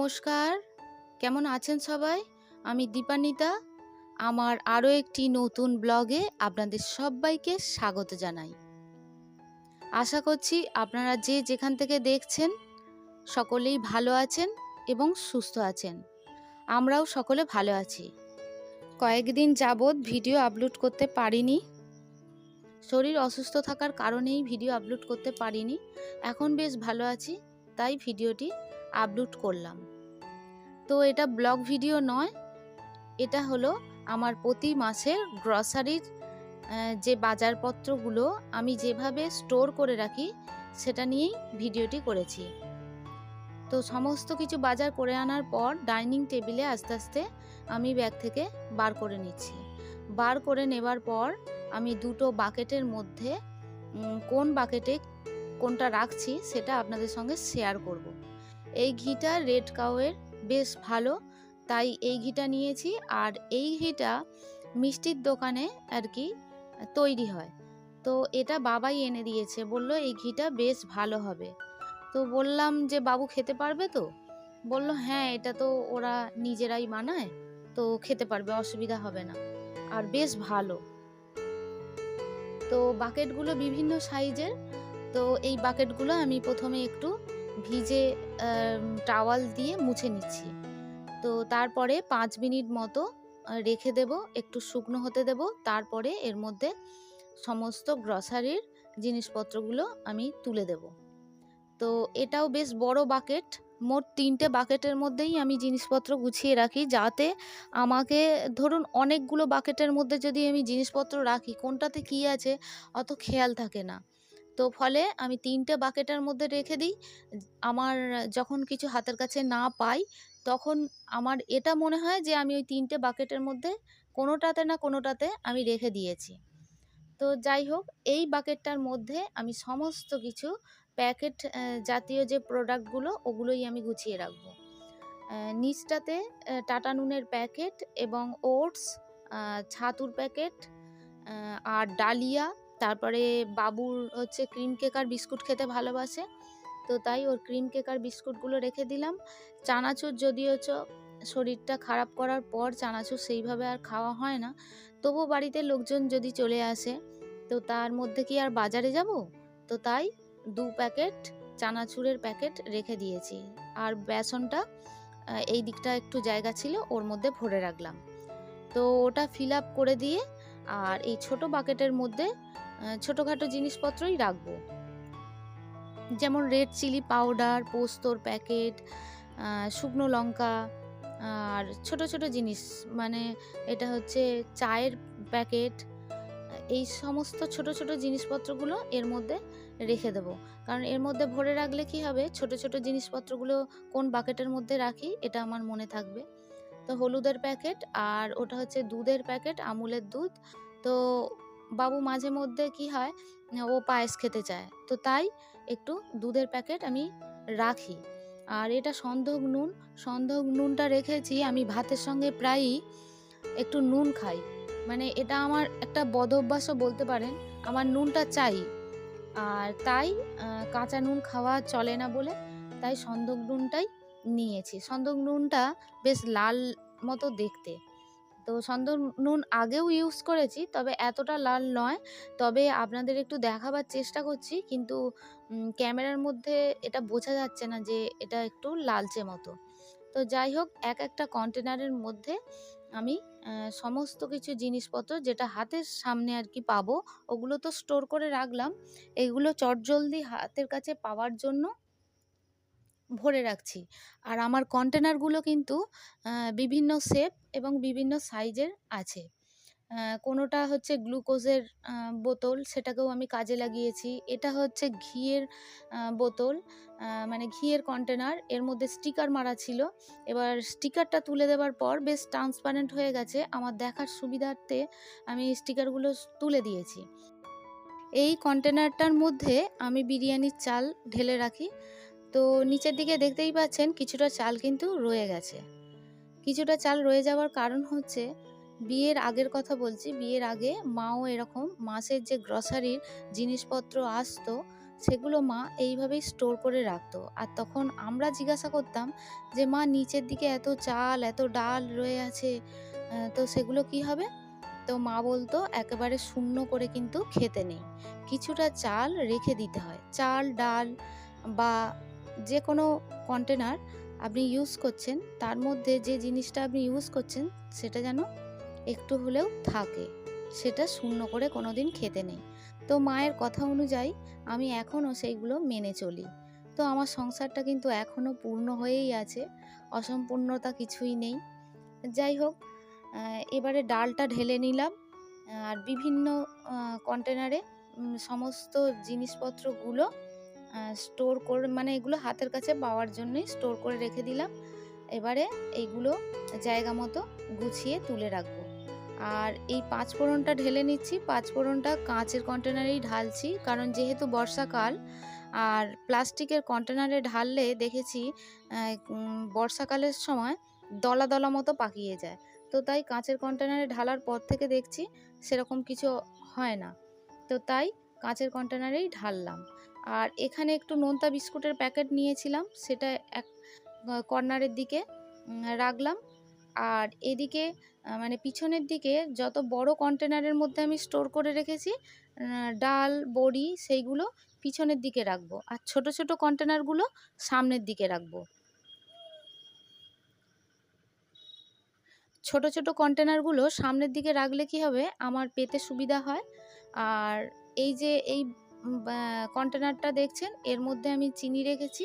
নমস্কার। কেমন আছেন সবাই? আমি দীপানিতা। আমার আরও একটি নতুন ব্লগে আপনাদের সবাইকে স্বাগত জানাই। আশা করছি আপনারা যে যেখান থেকে দেখছেন, সকলেই ভালো আছেন এবং সুস্থ আছেন। আমরাও সকলে ভালো আছি। কয়েকদিন যাবৎ ভিডিও আপলোড করতে পারিনি। শরীর অসুস্থ থাকার কারণেই ভিডিও আপলোড করতে পারিনি। এখন বেশ ভালো আছি, তাই ভিডিওটি আপলোড করলাম। তো এটা ব্লগ ভিডিও নয়, এটা হলো আমার প্রতি মাসের গ্রসারির যে বাজারপত্রগুলো আমি যেভাবে স্টোর করে রাখি, সেটা নিয়েই ভিডিওটি করেছি। তো সমস্ত কিছু বাজার করে আনার পর ডাইনিং টেবিলে আস্তে আস্তে আমি ব্যাগ থেকে বার করে নিচ্ছি। বার করে নেবার পর আমি দুটো বাকেটের মধ্যে কোন বাকেটে কোনটা রাখছি সেটা আপনাদের সঙ্গে শেয়ার করব। এই ঘিটা রেড কাউয়ের, বেশ ভালো। তাই এই ঘিটা নিয়েছি আর এই ঘিটা মিষ্টির দোকানে আর কি তৈরি হয়। তো এটা বাবাই এনে দিয়েছে, বলল এই ঘিটা বেশ ভালো হবে। তো বললাম যে, বাবু খেতে পারবে তো? বলল হ্যাঁ এটা তো ওরা নিজেরাই বানায়, তো খেতে পারবে, অসুবিধা হবে না। আর বেশ ভালো। তো বাকেটগুলো বিভিন্ন সাইজের, তো এই বাকেটগুলো আমি প্রথমে একটু ভিজে টাওয়াল দিয়ে মুছে নিচ্ছি। তো তারপরে পাঁচ মিনিট মতো রেখে দেব, একটু শুকনো হতে দেব। তারপরে এর মধ্যে সমস্ত গ্রসারির জিনিসপত্রগুলো আমি তুলে দেব। তো এটাও বেশ বড় বাকেট। মোট তিনটে বাকেটের মধ্যেই আমি জিনিসপত্র গুছিয়ে রাখি, যাতে আমাকে, ধরুন অনেকগুলো বাকেটের মধ্যে যদি আমি জিনিসপত্র রাখি, কোনটাতে কী আছে অত খেয়াল থাকে না। তো ফলে আমি তিনটে বাকেটের মধ্যে রেখে দিই। আমার যখন কিছু হাতের কাছে না পাই, তখন আমার এটা মনে হয় যে আমি ওই তিনটে বাকেটের মধ্যে কোনোটাতে না কোনোটাতে আমি রেখে দিয়েছি। তো যাই হোক, এই বাকেটটার মধ্যে আমি সমস্ত কিছু, প্যাকেট জাতীয় যে প্রোডাক্টগুলো, ওগুলোই আমি গুছিয়ে রাখব। নিচটাতে টাটা নুনের প্যাকেট এবং ওটস ছাতুর প্যাকেট আর ডালিয়া তারপরে বাবুর হচ্ছে ক্রিম কেক আর বিস্কুট খেতে ভালোবাসে। তো তাই ওর ক্রিম কেক আর বিস্কুটগুলো রেখে দিলাম। চানাচুর যদিও চ, শরীরটা খারাপ করার পর চানাচুর সেইভাবে আর খাওয়া হয় না। তবু বাড়িতে লোকজন যদি চলে আসে, তো তার মধ্যে কি আর বাজারে যাব? তো তাই দু প্যাকেট চানাচুরের প্যাকেট রেখে দিয়েছি। আর বেসনটা এই দিকটা একটু জায়গা ছিল, ওর মধ্যে ভরে রাখলাম। তো ওটা ফিল আপ করে দিয়ে আর এই ছোট বাকেটের মধ্যে ছোটোখাটো জিনিসপত্রই রাখব। যেমন রেড চিলি পাউডার পোস্তর প্যাকেট শুকনো লঙ্কা, আর ছোট ছোট জিনিস মানে এটা হচ্ছে চায়ের প্যাকেট এই সমস্ত ছোট ছোট জিনিসপত্রগুলো এর মধ্যে রেখে দেবো। কারণ এর মধ্যে ভরে রাখলে কি হবে? ছোট ছোট জিনিসপত্রগুলো কোন বাকেটের মধ্যে রাখি, এটা আমার মনে থাকবে। তো হলুদের প্যাকেট আর ওটা হচ্ছে দুধের প্যাকেট আমুলের দুধ। তো বাবু মাঝে মধ্যে কি হয়, ও পায়েস খেতে চায়। তো তাই একটু দুধের প্যাকেট আমি রাখি। আর এটা সন্ধক নুন সন্ধক নুনটা রেখেছি, আমি ভাতের সঙ্গে প্রায়ই একটু নুন খাই। মানে এটা আমার একটা বদ অভ্যাসও বলতে পারেন, আমার নুনটা চাই। আর তাই কাঁচা নুন খাওয়া চলে না বলে তাই সন্দক নুনটাই নিয়েছি। সন্দক নুনটা বেশ লাল মতো দেখতে। তো সন্দক নুন আগেও ইউজ করেছি, তবে এতটা লাল নয়। তবে আপনাদের একটু দেখাবার চেষ্টা করছি, কিন্তু ক্যামেরার মধ্যে এটা বোঝা যাচ্ছে না যে এটা একটু লালচে মতো। তো যাই হোক, এক একটা কন্টেনারের মধ্যে আমি সমস্ত কিছু জিনিসপত্র যেটা হাতের সামনে আর কি পাবো, ওগুলো তো স্টোর করে রাখলাম। এগুলো চটজলদি হাতের কাছে পাওয়ার জন্য ভরে রাখছি। আর আমার কন্টেনারগুলো কিন্তু বিভিন্ন শেপ এবং বিভিন্ন সাইজের আছে। কোনোটা হচ্ছে গ্লুকোজের বোতল, সেটাকেও আমি কাজে লাগিয়েছি। এটা হচ্ছে ঘিয়ের বোতল মানে ঘিয়ের কন্টেনার এর মধ্যে স্টিকার মারা ছিল। এবার স্টিকারটা তুলে দেওয়ার পর বেশ ট্রান্সপারেন্ট হয়ে গেছে। আমার দেখার সুবিধার্থে আমি স্টিকারগুলো তুলে দিয়েছি। এই কন্টেনারটার মধ্যে আমি বিরিয়ানির চাল ঢেলে রাখি। তো নিচের দিকে দেখতেই পাচ্ছেন কিছুটা চাল কিন্তু রয়ে গেছে। কিছুটা চাল রয়ে যাওয়ার কারণ হচ্ছে বিয়ের আগের কথা বলছি, বিয়ের আগে মাও এরকম মাসের যে গ্রসারির জিনিসপত্র আসতো, সেগুলো মা এইভাবেই স্টোর করে রাখতো। আর তখন আমরা জিজ্ঞাসা করতাম যে, মা, নিচের দিকে এত চাল, এত ডাল রয়ে আছে তো সেগুলো কি হবে? তো মা বলতো, একেবারে শূন্য করে কিন্তু খেতে নেই। কিছুটা চাল রেখে দিতে হয়। চাল, ডাল বা যে কোনো কন্টেনার আপনি ইউজ করছেন, তার মধ্যে যে জিনিসটা আপনি ইউজ করছেন, সেটা যেন একটু হলেও থাকে। সেটা শূন্য করে কোনো দিন খেতে নেই। তো মায়ের কথা অনুযায়ী আমি এখনও সেইগুলো মেনে চলি। তো আমার সংসারটা কিন্তু এখনও পূর্ণ হয়েই আছে, অসম্পূর্ণতা কিছুই নেই। যাই হোক এবারে ডালটা ঢেলে নিলাম, আর বিভিন্ন কন্টেনারে সমস্ত জিনিসপত্রগুলো স্টোর করে মানে এগুলো হাতের কাছে পাওয়ার জন্যই স্টোর করে রেখে দিলাম। এবারে এইগুলো জায়গা মতো গুছিয়ে তুলে রাখব। আর এই পাঁচ ফোড়নটা ঢেলে নিচ্ছি। পাঁচ ফোড়নটা কাঁচের কন্টেনারেই ঢালছি। কারণ যেহেতু বর্ষাকাল, আর প্লাস্টিকের কন্টেনারে ঢাললে দেখেছি বর্ষাকালের সময় দলা দলা মতো পাকিয়ে যায়। তো তাই কাঁচের কন্টেনারে ঢালার পর থেকে দেখছি সেরকম কিছু হয় না। তো তাই কাঁচের কন্টেনারেই ঢাললাম। আর এখানে একটু নোনতা বিস্কুটের প্যাকেট নিয়েছিলাম, সেটা এক কর্নারের দিকে রাখলাম। আর এদিকে মানে পিছনের দিকে যত বড় কন্টেনারের মধ্যে আমি স্টোর করে রেখেছি ডাল, বড়ি সেইগুলো পিছনের দিকে রাখব আর ছোট ছোট কন্টেনারগুলো সামনের দিকে রাখব। ছোট ছোট কন্টেনারগুলো সামনের দিকে রাখলে কি হবে? আমার পেতে সুবিধা হয়। আর এই যে এই কন্টেনারটা দেখছেন, এর মধ্যে আমি চিনি রেখেছি।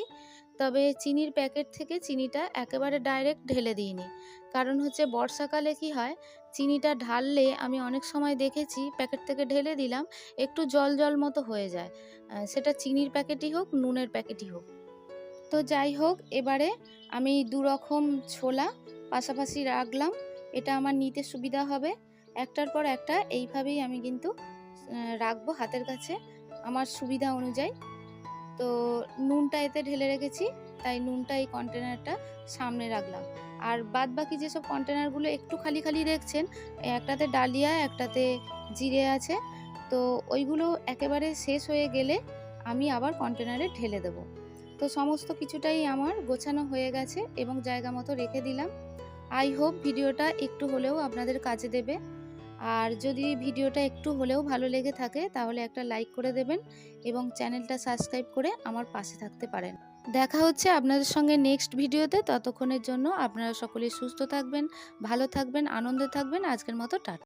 তবে চিনির প্যাকেট থেকে চিনিটা একেবারে ডাইরেক্ট ঢেলে দিইনি। কারণ হচ্ছে বর্ষাকালে কি হয়, চিনিটা ঢাললে আমি অনেক সময় দেখেছি প্যাকেট থেকে ঢেলে দিলাম, একটু জল জল মতো হয়ে যায়। সেটা চিনির প্যাকেটই হোক, নুনের প্যাকেটই হোক। তো যাই হোক, এবারে আমি দু রকম ছোলা পাশাপাশি রাখলাম, এটা আমার নিতে সুবিধা হবে। একটার পর একটা, এইভাবেই আমি কিন্তু রাখব হাতের কাছে। আমার সুবিধা অনুযায়ী। তো নুনটা এতে ঢেলে রেখেছি, তাই নুনটা এই কন্টেনারটা সামনে রাখলাম। আর বাদ বাকি যেসব কন্টেনারগুলো একটু খালি খালি দেখছেন একটাতে ডালিয়া, একটাতে জিরে আছে, তো ওইগুলো একেবারে শেষ হয়ে গেলে আমি আবার কন্টেনারে ঢেলে দেবো। তো সমস্ত কিছুটাই আমার গোছানো হয়ে গেছে এবং জায়গা মতো রেখে দিলাম। আই হোপ ভিডিওটা একটু হলেও আপনাদের কাজে দেবে। আর যদি ভিডিওটা একটু হলেও ভালো লেগে থাকে, তাহলে একটা লাইক করে দেবেন এবং চ্যানেলটা সাবস্ক্রাইব করে আমার পাশে থাকতে পারেন। দেখা হচ্ছে আপনাদের সঙ্গে নেক্সট ভিডিওতে। ততক্ষণের জন্য আপনারা সকলে সুস্থ থাকবেন, ভালো থাকবেন, আনন্দে থাকবেন। আজকের মতো টাটা।